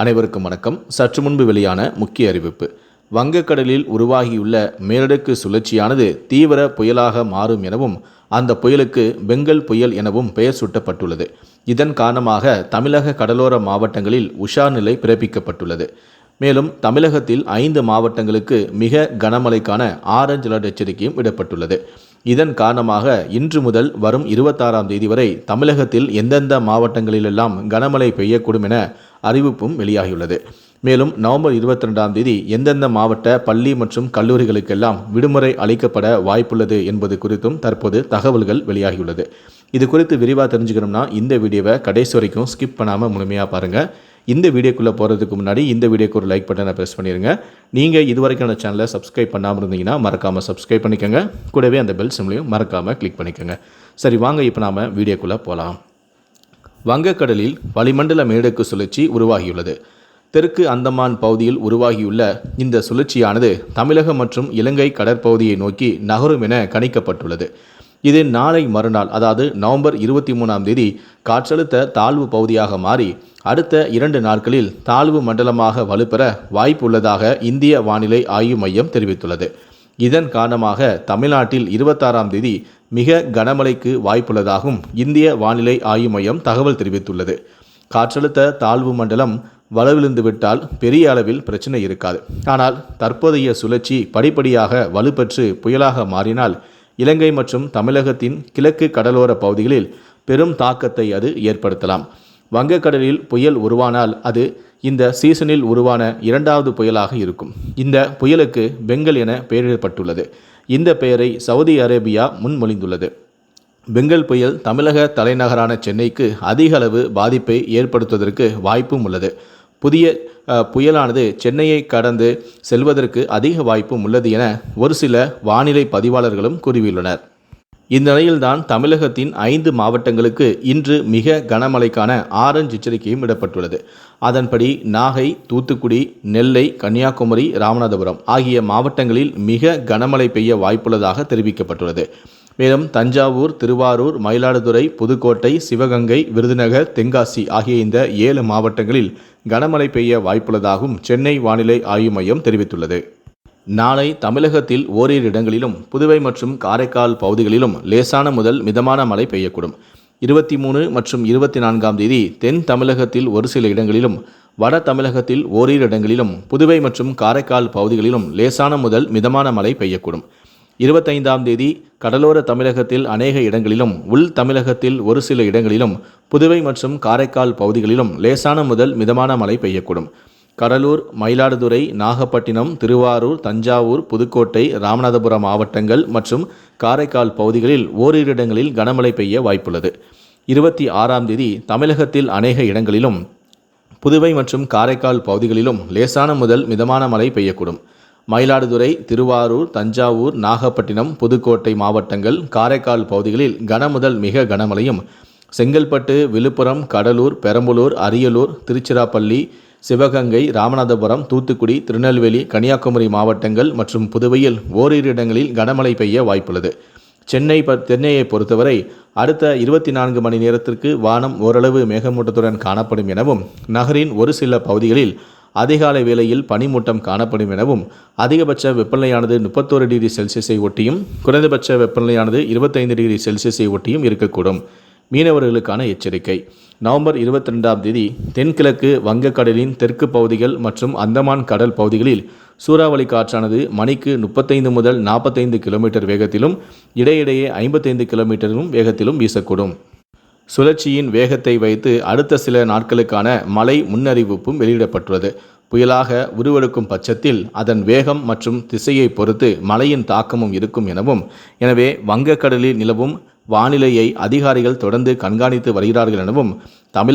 அனைவருக்கும் வணக்கம். சற்று முன்பு வெளியான முக்கிய அறிவிப்பு. வங்கக்கடலில் உருவாகியுள்ள மேலடுக்கு சுழற்சியானது தீவிர புயலாக மாறும் எனவும் அந்த புயலுக்கு பெங்கல் புயல் எனவும் பெயர் சூட்டப்பட்டுள்ளது. இதன் காரணமாக தமிழக கடலோர மாவட்டங்களில் உஷார் நிலை பிறப்பிக்கப்பட்டுள்ளது. மேலும் தமிழகத்தில் ஐந்து மாவட்டங்களுக்கு மிக கனமழைக்கான ஆரஞ்சு அலர்ட் எச்சரிக்கையும் விடப்பட்டுள்ளது. இதன் காரணமாக இன்று முதல் வரும் இருபத்தாறாம் தேதி வரை தமிழகத்தில் எந்தெந்த மாவட்டங்களிலெல்லாம் கனமழை பெய்யக்கூடும் என அறிவிப்பும் வெளியாகியுள்ளது. மேலும் நவம்பர் இருபத்தி ரெண்டாம் தேதி எந்தெந்த மாவட்ட பள்ளி மற்றும் கல்லூரிகளுக்கெல்லாம் விடுமுறை அளிக்கப்பட வாய்ப்புள்ளது என்பது குறித்தும் தற்போது தகவல்கள் வெளியாகியுள்ளது. இது குறித்து விரிவாக தெரிஞ்சுக்கணும்னா இந்த வீடியோவை கடைசி வரைக்கும் ஸ்கிப் பண்ணாமல் முழுமையாக பாருங்கள் இந்த வீடியோக்குள்ளே போகிறதுக்கு முன்னாடி இந்த வீடியோக்கு ஒரு லைக் பட்டனை ப்ரெஸ் பண்ணிடுங்க நீங்கள் இது வரைக்கும் அந்த சேனலை சப்ஸ்கிரைப் பண்ணாமல் இருந்தீங்கன்னா மறக்காமல் சப்ஸ்கிரைப் பண்ணிக்கோங்க. கூடவே அந்த பெல் சிம்லையும் மறக்காமல் கிளிக் பண்ணிக்கோங்க. சரி வாங்க இப்போ நாம் வீடியோக்குள்ளே போகலாம் வங்கக்கடலில் வளிமண்டல மேடக்கு சுழற்சி உருவாகியுள்ளது. தெற்கு அந்தமான் பகுதியில் உருவாகியுள்ள இந்த சுழற்சியானது தமிழகம் மற்றும் இலங்கை கடற்பகுதியை நோக்கி நகரும் என கணிக்கப்பட்டுள்ளது. இது நாளை மறுநாள் அதாவது நவம்பர் இருபத்தி மூணாம் தேதி காற்றழுத்த தாழ்வு பகுதியாக மாறி அடுத்த இரண்டு நாட்களில் தாழ்வு மண்டலமாக வலுப்பெற வாய்ப்புள்ளதாக இந்திய வானிலை ஆய்வு மையம் தெரிவித்துள்ளது. இதன் காரணமாக தமிழ்நாட்டில் இருபத்தாறாம் தேதி மிக கனமழைக்கு வாய்ப்புள்ளதாகவும் இந்திய வானிலை ஆய்வு மையம் தகவல் தெரிவித்துள்ளது. காற்றழுத்த தாழ்வு மண்டலம் வலுவிழந்து விட்டால் பெரிய அளவில் பிரச்சனை இருக்காது. ஆனால் தற்போதைய சுழற்சி படிப்படியாக வலுப்பெற்று புயலாக மாறினால் இலங்கை மற்றும் தமிழகத்தின் கிழக்கு கடலோர பகுதிகளில் பெரும் தாக்கத்தை அது ஏற்படுத்தலாம். வங்கக்கடலில் புயல் உருவானால் அது இந்த சீசனில் உருவான இரண்டாவது புயலாக இருக்கும். இந்த புயலுக்கு பெங்கல் என பெயரிடப்பட்டுள்ளது. இந்த பெயரை சவுதி அரேபியா முன்மொழிந்துள்ளது. பெங்கல் புயல் தமிழக தலைநகரான சென்னைக்கு அதிக அளவு பாதிப்பை ஏற்படுத்துவதற்கு வாய்ப்பும் உள்ளது. புதிய புயலானது சென்னையை கடந்து செல்வதற்கு அதிக வாய்ப்பும் உள்ளது என ஒரு சில வானிலை பதிவாளர்களும் கூறியுள்ளனர். இந்நிலையில்தான் தமிழகத்தின் ஐந்து மாவட்டங்களுக்கு இன்று மிக கனமழைக்கான ஆரஞ்சு எச்சரிக்கையும் விடப்பட்டுள்ளது அதன்படி நாகை தூத்துக்குடி நெல்லை கன்னியாகுமரி ராமநாதபுரம் ஆகிய மாவட்டங்களில் மிக கனமழை பெய்ய வாய்ப்புள்ளதாக தெரிவிக்கப்பட்டுள்ளது. மேலும் தஞ்சாவூர் திருவாரூர் மயிலாடுதுறை புதுக்கோட்டை சிவகங்கை விருதுநகர் தென்காசி ஆகிய இந்த ஏழு மாவட்டங்களில் கனமழை பெய்ய வாய்ப்புள்ளதாகவும் சென்னை வானிலை ஆய்வு மையம் தெரிவித்துள்ளது. நாளை தமிழகத்தில் ஓரிரு இடங்களிலும் புதுவை மற்றும் காரைக்கால் பகுதிகளிலும் லேசான முதல் மிதமான மழை பெய்யக்கூடும். இருபத்தி மூணு மற்றும் இருபத்தி நான்காம் தேதி தென் தமிழகத்தில் ஒரு சில இடங்களிலும் வட தமிழகத்தில் ஓரிரு இடங்களிலும் புதுவை மற்றும் காரைக்கால் பகுதிகளிலும் லேசான முதல் மிதமான மழை பெய்யக்கூடும். இருபத்தைந்தாம் தேதி கடலோர தமிழகத்தில் அநேக இடங்களிலும் உள் தமிழகத்தில் ஒரு சில இடங்களிலும் புதுவை மற்றும் காரைக்கால் பகுதிகளிலும் லேசான முதல் மிதமான மழை பெய்யக்கூடும். கடலூர் மயிலாடுதுறை நாகப்பட்டினம் திருவாரூர் தஞ்சாவூர் புதுக்கோட்டை ராமநாதபுரம் மாவட்டங்கள் மற்றும் காரைக்கால் பகுதிகளில் ஓரிரு இடங்களில் கனமழை பெய்ய வாய்ப்புள்ளது. இருபத்தி ஆறாம் தேதி தமிழகத்தில் அநேக இடங்களிலும் புதுவை மற்றும் காரைக்கால் பகுதிகளிலும் லேசான முதல் மிதமான மழை பெய்யக்கூடும். மயிலாடுதுறை திருவாரூர் தஞ்சாவூர் நாகப்பட்டினம் புதுக்கோட்டை மாவட்டங்கள் காரைக்கால் பகுதிகளில் கனமுதல் மிக கனமழையும் செங்கல்பட்டு விழுப்புரம் கடலூர் பெரம்பலூர் அரியலூர் திருச்சிராப்பள்ளி சிவகங்கை ராமநாதபுரம் தூத்துக்குடி திருநெல்வேலி கன்னியாகுமரி மாவட்டங்கள் மற்றும் புதுவையில் ஓரிரு இடங்களில் கனமழை பெய்ய வாய்ப்புள்ளது. சென்னை ப சென்னையை பொறுத்தவரை அடுத்த இருபத்தி நான்கு மணி நேரத்திற்கு வானம் ஓரளவு மேகமூட்டத்துடன் காணப்படும் எனவும் நகரின் ஒரு சில பகுதிகளில் அதிகாலை வேளையில் பனிமூட்டம் காணப்படும் எனவும் அதிகபட்ச வெப்பநிலையானது முப்பத்தோரு டிகிரி செல்சியஸை ஒட்டியும் குறைந்தபட்ச வெப்பநிலையானது இருபத்தைந்து டிகிரி செல்சியஸை ஒட்டியும் இருக்கக்கூடும். மீனவர்களுக்கான எச்சரிக்கை. நவம்பர் இருபத்தி ரெண்டாம் தேதி தென்கிழக்கு வங்கக்கடலின் தெற்கு பகுதிகள் மற்றும் அந்தமான் கடல் பகுதிகளில் சூறாவளி காற்றானது மணிக்கு முப்பத்தைந்து முதல் நாற்பத்தைந்து கிலோமீட்டர் வேகத்திலும் இடையிடையே ஐம்பத்தைந்து கிலோமீட்டரும் வேகத்திலும் வீசக்கூடும். சுழற்சியின் வேகத்தை வைத்து அடுத்த சில நாட்களுக்கான மழை முன்னறிவிப்பும் வெளியிடப்பட்டுள்ளது. புயலாக உருவெடுக்கும் பட்சத்தில் அதன் வேகம் மற்றும் திசையை பொறுத்து மழையின் தாக்கமும் இருக்கும் எனவும் எனவே வங்கக்கடலில் நிலவும் வானிலையை அதிகாரிகள் தொடர்ந்து கண்காணித்து வருகிறார்கள் எனவும் தமிழக